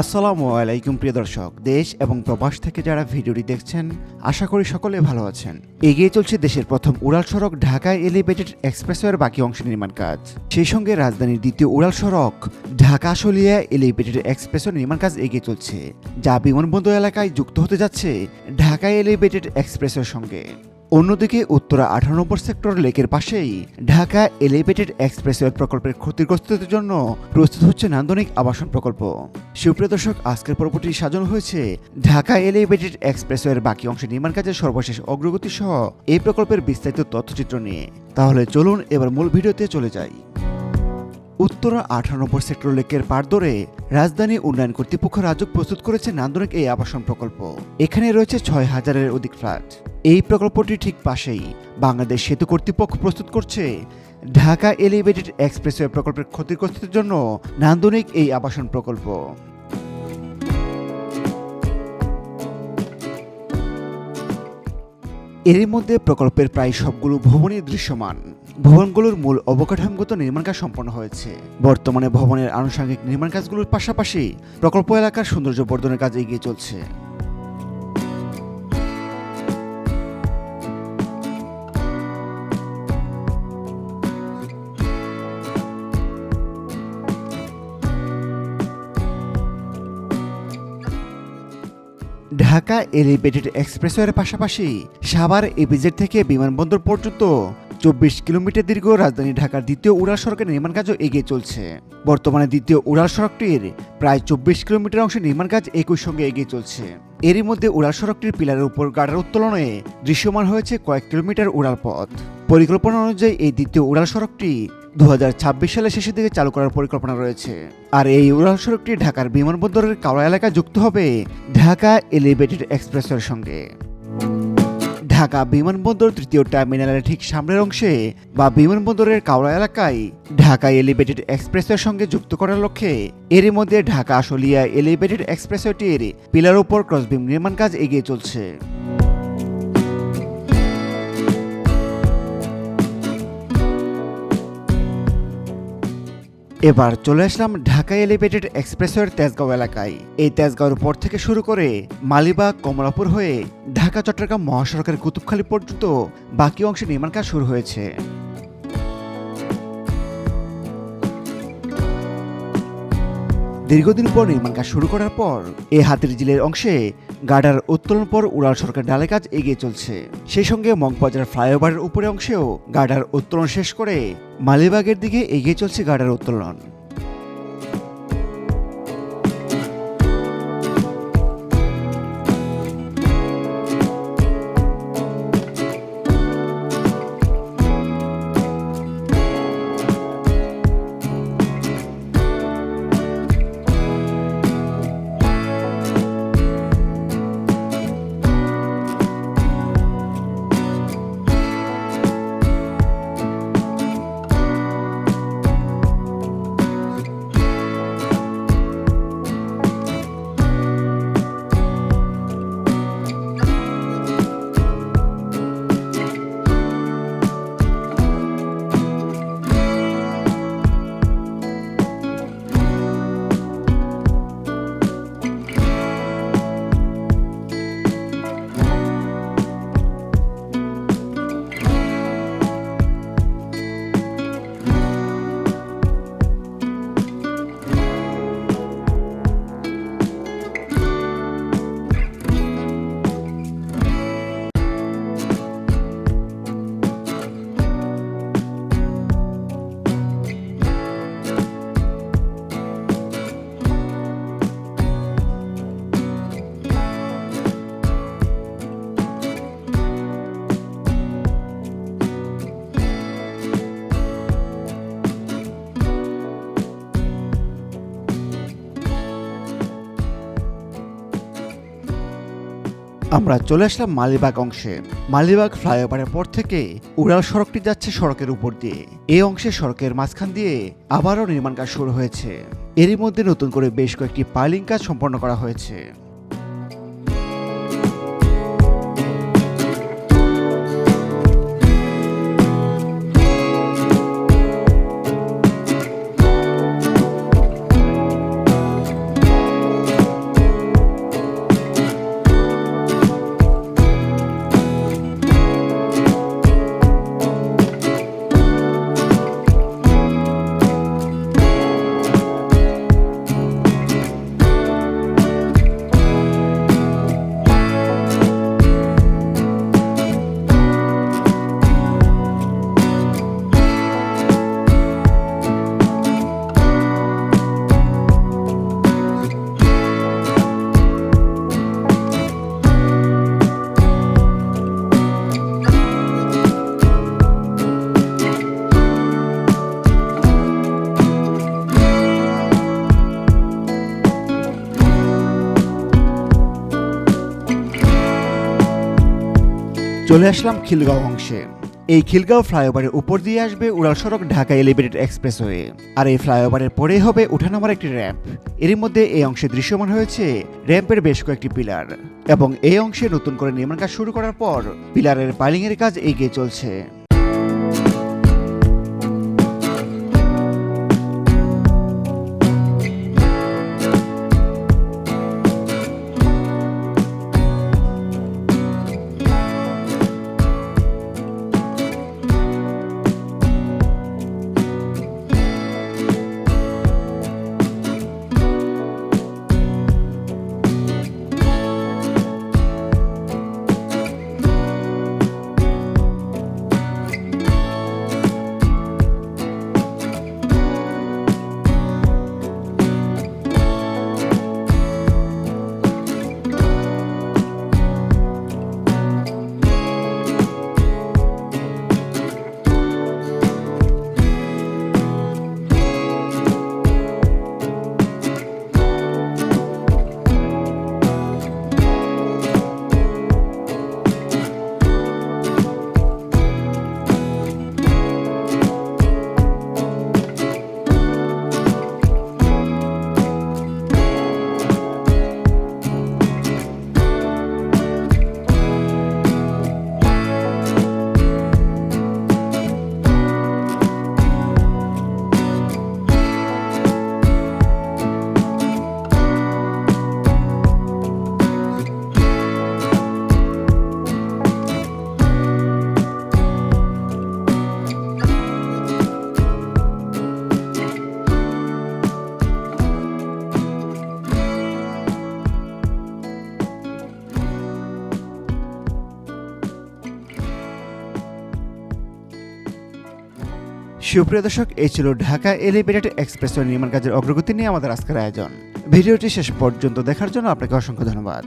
আসসালামু আলাইকুম, প্রিয় দর্শক। দেশ এবং প্রবাস থেকে যারা ভিডিওটি দেখছেন, আশা করি সকলে ভালো আছেন। এগিয়ে চলছে দেশের প্রথম উড়াল সড়ক ঢাকায় এলিভেটেড এক্সপ্রেসওয়ের বাকি অংশ নির্মাণ কাজ। সেই সঙ্গে রাজধানীর দ্বিতীয় উড়াল সড়ক, ঢাকা আশুলিয়া এলিভেটেড এক্সপ্রেসওয়ের নির্মাণ কাজ এগিয়ে চলছে, যা বিমানবন্দর এলাকায় যুক্ত হতে যাচ্ছে ঢাকা এলিভেটেড এক্সপ্রেসওয়ের সঙ্গে। অন্যদিকে উত্তরা আঠারো নম্বর সেক্টর লেকের পাশেই ঢাকা এলিভেটেড এক্সপ্রেসওয়ে প্রকল্পের ক্ষতিগ্রস্তদের জন্য প্রস্তুত হচ্ছে নান্দনিক আবাসন প্রকল্প। সুপ্রিয় দর্শক, আজকের পর্বটি সাজানো হয়েছে ঢাকা এলিভেটেড এক্সপ্রেসওয়ের বাকি অংশ নির্মাণ কাজের সর্বশেষ অগ্রগতি সহ এই প্রকল্পের বিস্তারিত তথ্যচিত্র নিয়ে। তাহলে চলুন এবার মূল ভিডিওতে চলে যাই। উত্তরা আঠারো নম্বর সেক্টর লেকের পার ধরে রাজধানী উন্নয়ন কর্তৃপক্ষ রাজক প্রস্তুত করেছে নান্দনিক এই আবাসন প্রকল্প। এখানে রয়েছে ছয় হাজারের অধিক ফ্ল্যাট। এই প্রকল্পটি ঠিক পাশেই বাংলাদেশ সেতু কর্তৃপক্ষ প্রস্তুত করছে ঢাকা এলিভেটেড এক্সপ্রেসওয়ে প্রকল্পের ক্ষতিগ্রস্তের জন্য নান্দনিক এই আবাসন প্রকল্প। এরই মধ্যে প্রকল্পের প্রায় সবগুলো ভবনই দৃশ্যমান। ভবনগুলোর মূল অবকাঠামোগত নির্মাণ কাজ সম্পন্ন হয়েছে। বর্তমানে ভবনের আনুষঙ্গিক নির্মাণ কাজগুলোর পাশাপাশি প্রকল্প এলাকার সৌন্দর্য বর্ধনের কাজ এগিয়ে চলছে। ঢাকা এলিভেটেড এক্সপ্রেসওয়ের পাশাপাশি সাভার এপিজেড থেকে বিমানবন্দর পর্যন্ত চব্বিশ কিলোমিটার দীর্ঘ রাজধানী ঢাকার দ্বিতীয় উড়াল সড়কের নির্মাণ কাজও এগিয়ে চলছে। বর্তমানে দ্বিতীয় উড়াল সড়কটির প্রায় চব্বিশ কিলোমিটার অংশে নির্মাণ কাজ একই সঙ্গে এগিয়ে চলছে। এরই মধ্যে উড়াল সড়কটির পিলারের উপর গাড়ার উত্তোলনে দৃশ্যমান হয়েছে কয়েক কিলোমিটার উড়াল পথ। পরিকল্পনা অনুযায়ী এই দ্বিতীয় উড়াল সড়কটি দু সালের শেষের দিকে চালু করার পরিকল্পনা রয়েছে। আর এই উড়াল সড়কটি ঢাকার বিমানবন্দরের কাওড়া এলাকায় যুক্ত হবে ঢাকা এলিভেটেড এক্সপ্রেসওয়ের সঙ্গে। ঢাকা বিমানবন্দর তৃতীয় টার্মিনালের ঠিক সামনের অংশে বা বিমানবন্দরের কাওড়া এলাকায় ঢাকা এলিভেটেড এক্সপ্রেসওয়ের সঙ্গে যুক্ত করার লক্ষ্যে এরই মধ্যে ঢাকা আশুলিয়া এলিভেটেড এক্সপ্রেসওয়েটির পিলার উপর ক্রসবিম নির্মাণ কাজ এগিয়ে চলছে। এবার চলে আসলাম ঢাকা এলিভেটেড এক্সপ্রেসওয়ের তেজগাঁও এলাকায়। এই তেজগাঁওর পর থেকে শুরু করে মালিবাগ কমলাপুর হয়ে ঢাকা, চট্টগ্রাম মহাসড়কের কুতুবখালী পর্যন্ত বাকি অংশে নির্মাণ কাজ শুরু হয়েছে। দীর্ঘদিন পর নির্মাণ কাজ শুরু করার পর এ হাতির জিলের অংশে গার্ডার উত্তোলন পর উড়াল সরকার ডালে কাজ এগিয়ে চলছে। সেই সঙ্গে মগবাজার ফ্লাইওভারের উপরে অংশেও গার্ডার উত্তোলন শেষ করে মালিবাগের দিকে এগিয়ে চলছে গার্ডার উত্তোলন। আমরা চলে আসলাম মালিবাগ অংশে। মালিবাগ ফ্লাইওভারের পর থেকে উড়াল সড়কটি যাচ্ছে সড়কের উপর দিয়ে। এই অংশে সড়কের মাঝখান দিয়ে আবারও নির্মাণ কাজ শুরু হয়েছে। এরই মধ্যে নতুন করে বেশ কয়েকটি পাইলিং কাজ সম্পন্ন করা হয়েছে। চলে আসলাম খিলগাঁও অংশে। এই খিলগাঁও ফ্লাইওভারের উপর দিয়ে আসবে উড়াল সড়ক ঢাকা এলিভেটেড এক্সপ্রেসওয়ে। আর এই ফ্লাইওভারের পরেই হবে উঠানামার একটি র্যাম্প। এরই মধ্যে এই অংশে দৃশ্যমান হয়েছে র্যাম্পের বেশ কয়েকটি পিলার। এবং এই অংশে নতুন করে নির্মাণ কাজ শুরু করার পর পিলারের পাইলিং এর কাজ এগিয়ে চলছে। সুপ্রিয় দর্শক, এই ছিল ঢাকা এলিভেটেড এক্সপ্রেসওয়ে নির্মাণ কাজের অগ্রগতি নিয়ে আমাদের আজকের আয়োজন। ভিডিওটি শেষ পর্যন্ত দেখার জন্য আপনাকে অসংখ্য ধন্যবাদ।